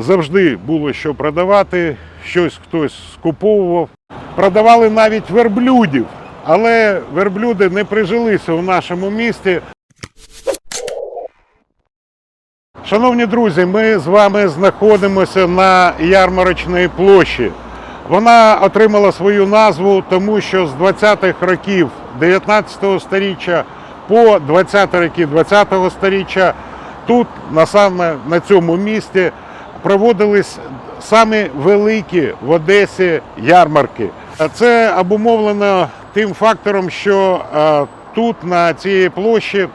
Завжди було що продавати, щось хтось скуповував. Продавали навіть верблюдів, але верблюди не прижилися у нашому місті. Шановні друзі, ми з вами знаходимося на ярмарочній площі. Вона отримала свою назву, тому що з 20-х років 19-го століття по 20-ті роки 20-го століття тут, на саме на цьому місці, проводились самі великі в Одесі ярмарки. Це обумовлено тим фактором, що е, тут, на цій площі,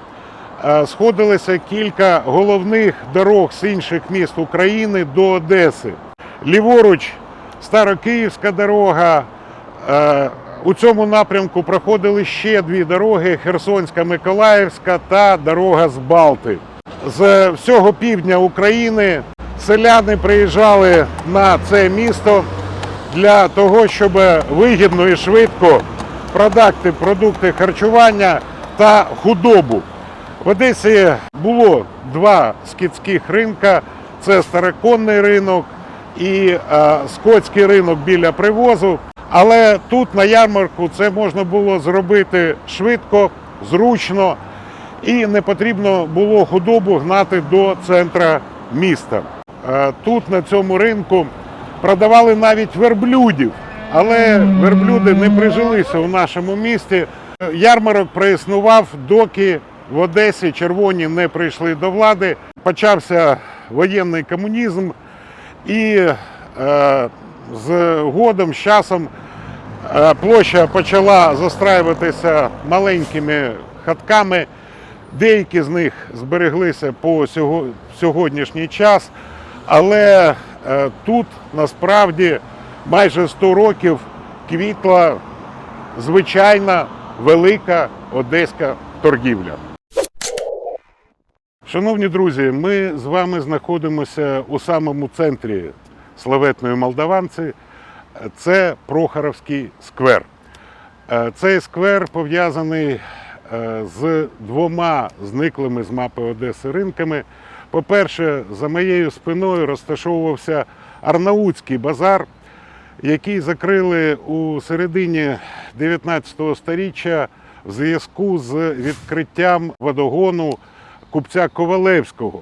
е, сходилися кілька головних дорог з інших міст України до Одеси. Ліворуч Старокиївська дорога. е, У цьому напрямку проходили ще дві дороги: Херсонська, Миколаївська та дорога з Балти. З всього півдня України селяни приїжджали на це місто для того, щоб вигідно і швидко продати продукти харчування та худобу. В Одесі було два скітських ринка: це староконний ринок і е, скотський ринок біля привозу. Але тут на ярмарку це можна було зробити швидко, зручно і не потрібно було худобу гнати до центра міста. Е, Тут на цьому ринку продавали навіть верблюдів, але верблюди не прижилися у нашому місті. Ярмарок проіснував, доки в Одесі червоні не прийшли до влади. Почався воєнний комунізм, і е, з годом, з часом е, площа почала застраюватися маленькими хатками. Деякі з них збереглися по сьогоднішній час, але е, тут насправді майже 100 років квітла звичайна велика одеська торгівля. Шановні друзі, ми з вами знаходимося у самому центрі славетної Молдаванці. Це Прохоровський сквер. Е, Цей сквер пов'язаний е, з двома зниклими з мапи Одеси ринками. По-перше, за моєю спиною розташовувався Арнаутський базар, який закрили у середині 19 століття в зв'язку з відкриттям водогону купця Ковалевського.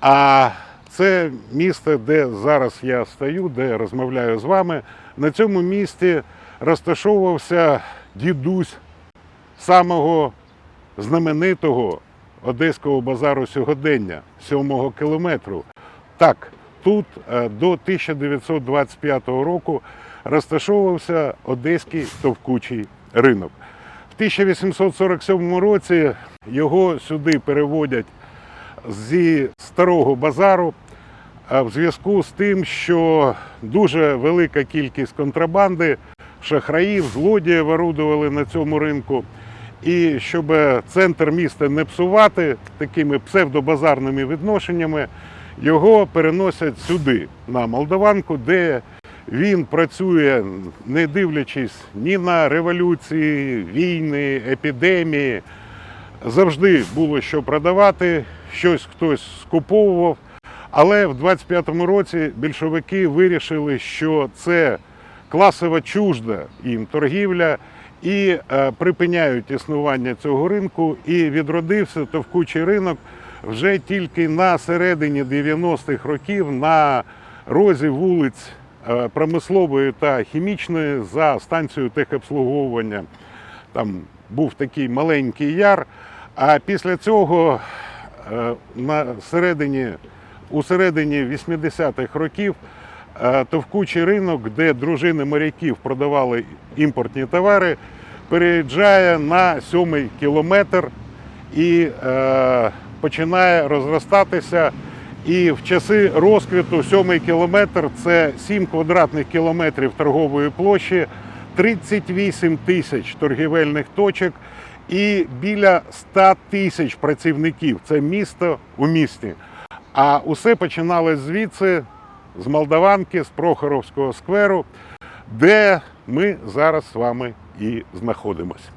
А це місце, де зараз я стою, де розмовляю з вами. На цьому місці розташовувався дідусь самого знаменитого одеського базару сьогодення, сьомого кілометру. Так, тут е, до 1925 року розташовувався одеський товкучий ринок. В 1847 році його сюди переводять зі старого базару в зв'язку з тим, що дуже велика кількість контрабанди, шахраїв, злодіїв орудували на цьому ринку. І щоб центр міста не псувати такими псевдобазарними відношеннями, його переносять сюди, на Молдаванку, де він працює, не дивлячись ні на революції, війни, епідемії. Завжди було що продавати, щось хтось скуповував. Але в 25-му році більшовики вирішили, що це класово чужда їм торгівля, і е, припиняють існування цього ринку. І відродився товкучий ринок вже тільки на середині 90-х років на розі вулиць е, промислової та хімічної за станцією техобслуговування. Там був такий маленький яр. А після цього е, на середині, у середині 80-х років товкучий ринок, де дружини моряків продавали імпортні товари, переїжджає на сьомий кілометр і е, починає розростатися. І в часи розквіту сьомий кілометр це 7 квадратних кілометрів торгової площі, 38 тисяч торгівельних точок і біля 100 тисяч працівників. Це місто у місті. А усе починалось звідси, з Молдаванки, з Прохоровського скверу, де ми зараз з вами і знаходимося.